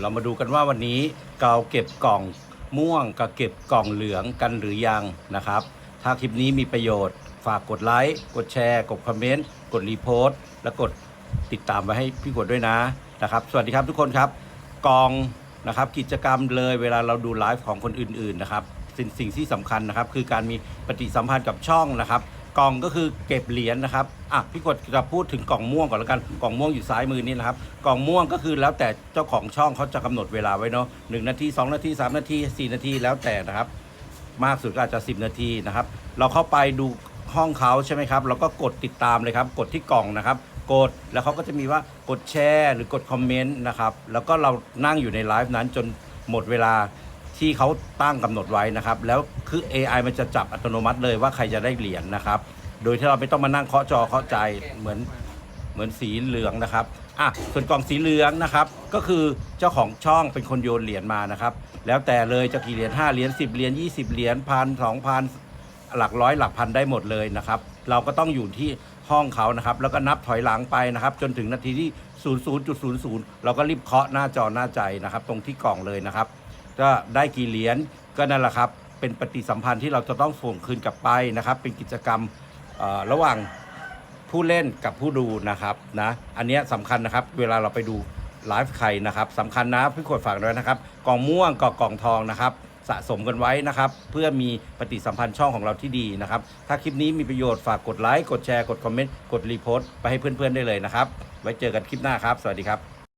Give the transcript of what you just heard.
เรามาดูกันว่าวันนี้เราเก็บกล่องม่วงกับเก็บกล่องเหลืองกันหรือยังนะครับ ถ้าคลิปนี้มีประโยชน์ ฝากกดไลค์ กดแชร์ กดคอมเมนต์ กดรีโพสต์ และกดติดตามไว้ให้พี่กดด้วยนะนะครับ สวัสดีครับทุกคนครับกองนะครับกิจกรรมเลยเวลาเราดูไลฟ์ของคนอื่นๆนะครับสิ่งสิ่งที่สำคัญนะครับคือการมีปฏิสัมพันธ์กับช่องนะครับ กล่องก็คือเก็บเหรียญนะครับอะพี่กดจะพูดถึงกล่องม่วงก่อนแล้วกันกล่องม่วงอยู่ซ้ายมือนี่นะครับกล่องม่วงก็คือแล้วแต่เจ้าของช่องเขาจะกำหนดเวลาไว้เนาะหนึ่งนาทีสองนาทีสามนาทีสี่นาทีแล้วแต่นะครับ มากสุดก็อาจจะ10นาทีนะครับ เราเข้าไปดูห้องเขาใช่ไหมครับเราก็กดติดตามเลยครับ กดที่กล่องนะครับ กดแล้วเขาก็จะมีว่ากดแชร์หรือกดคอมเมนต์นะครับแล้วก็เรานั่งอยู่ในไลฟ์นั้นจนหมดเวลาที่เขาตั้งกำหนดไว้นะครับ แล้วคือ AI มันจะจับอัตโนมัติเลยว่าใครจะได้เหรียญนะครับ โดยที่เราไม่ต้องมานั่งเคาะจอเคาะใจเหมือนเหมือนสีเหลืองนะครับอะส่วนกล่องสีเหลืองนะครับ ก็คือเจ้าของช่องเป็นคนโยนเหรียญมานะครับ แล้วแต่เลยจะกี่เหรียญ5เหรียญ10เหรียญ20เหรียญพันสองพันหลักร้อยหลักพันได้หมดเลยนะครับ เราก็ต้องอยู่ที่ห้องเขานะครับ แล้วก็นับถอยหลังไปนะครับ จนถึงนาทีที่ 00.00 เราก็รีบเคาะหน้าจอหน้าใจนะครับ ตรงที่กล่องเลยนะครับก็ได้กี่เหรียญก็นั่นแหละครับ เป็นปฏิสัมพันธ์ที่เราจะต้องส่งคืนกลับไปนะครับ เป็นกิจกรรม ระหว่างผู้เล่นกับผู้ดูนะครับนะอันนี้สำคัญนะครับ เวลาเราไปดูไลฟ์ใครนะครับสำคัญนะพี่ขวดฝากด้วยนะครับกล่องม่วงกับกล่องทองนะครับ สะสมกันไว้นะครับ เพื่อมีปฏิสัมพันธ์ช่องของเราที่ดีนะครับ ถ้าคลิปนี้มีประโยชน์ฝากกดไลค์กดแชร์กดคอมเมนต์กดรีโพสต์ไปให้เพื่อนๆได้เลยนะครับ ไว้เจอกันคลิปหน้าครับ สวัสดีครับ